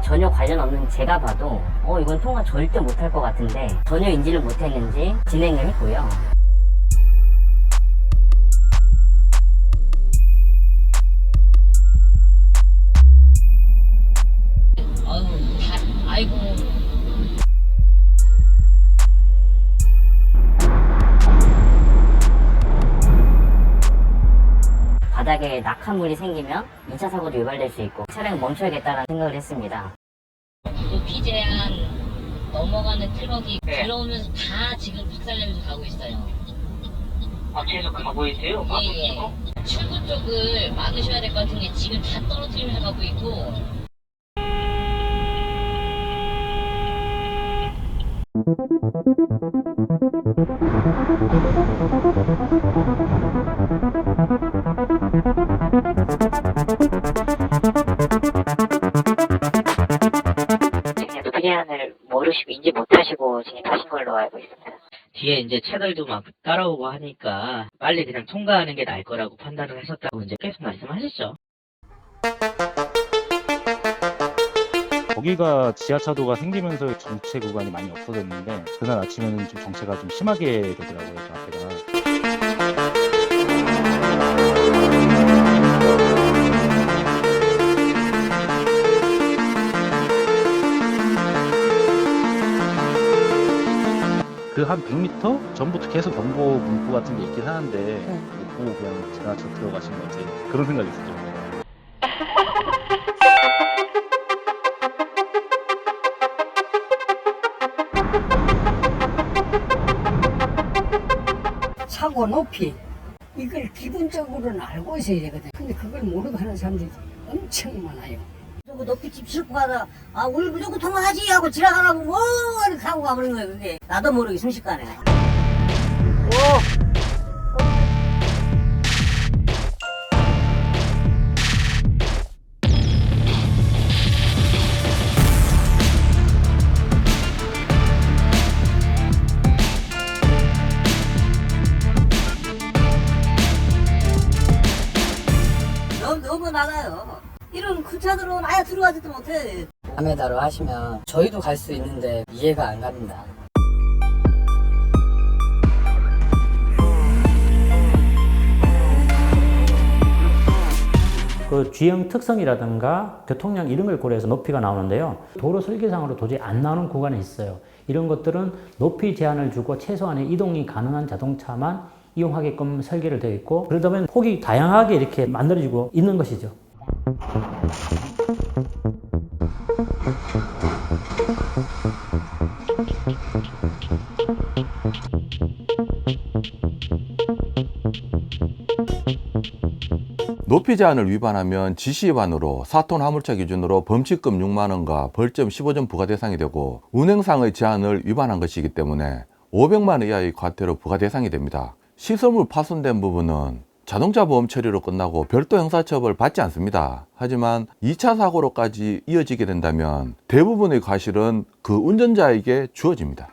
전혀 관련 없는 제가 봐도 어 이건 통과 절대 못할 것 같은데 전혀 인지를 못했는지 진행을 했고요. 바닥에 낙하물이 생기면 2차 사고도 유발될 수 있고 차량 멈춰야겠다는 생각을 했습니다. 높이 제한 넘어가는 트럭이 네. 들어오면서 다 지금 박살내면서 가고 있어요. 아, 계속 가고 있어요? 아, 예, 예. 출구 쪽을 막으셔야 될 것 같은데 지금 다 떨어뜨리면서 가고 있고 인지 못하시고 진입하신 걸로 알고 있습니다. 뒤에 이제 차들도 막 따라오고 하니까 빨리 그냥 통과하는 게 나을 거라고 판단을 하셨다고 이제 계속 말씀하셨죠. 거기가 지하차도가 생기면서 정체 구간이 많이 없어졌는데 그날 아침에는 좀 정체가 좀 심하게 되더라고요 저 앞에가 그 한 100m 전부터 계속 경보 문구 같은 게 있긴 하는데 못 보고 그냥 지나쳐 들어가신 거지 그런 생각이 있었죠 사고 높이 이걸 기본적으로는 알고 있어야 되거든. 근데 그걸 모르고 하는 사람들이 엄청 많아요. 저거 높이 집 싣고 가다 아 우리 무조건 통과하지 하고 지나가라고 뭐 이렇게 하고 가버린 거예요 그게. 나도 모르게 순식간에. 너 이런 큰 차들은 아예 들어가지도 못해 카메라로 하시면 저희도 갈 수 있는데 이해가 안 갑니다. 그 G형 특성이라든가 교통량 이런 걸 고려해서 높이가 나오는데요. 도로 설계상으로 도저히 안 나오는 구간이 있어요. 이런 것들은 높이 제한을 주고 최소한의 이동이 가능한 자동차만 이용하게끔 설계를 되어 있고 그러다 보면 폭이 다양하게 이렇게 만들어지고 있는 것이죠. 높이 제한을 위반하면 지시 위반으로 4톤 화물차 기준으로 범칙금 6만 원과 벌점 15점 부과 대상이 되고 운행상의 제한을 위반한 것이기 때문에 500만 원 이하의 과태료 부과 대상이 됩니다. 시설물 파손된 부분은 자동차 보험 처리로 끝나고 별도 형사처벌 받지 않습니다. 하지만 2차 사고로까지 이어지게 된다면 대부분의 과실은 그 운전자에게 주어집니다.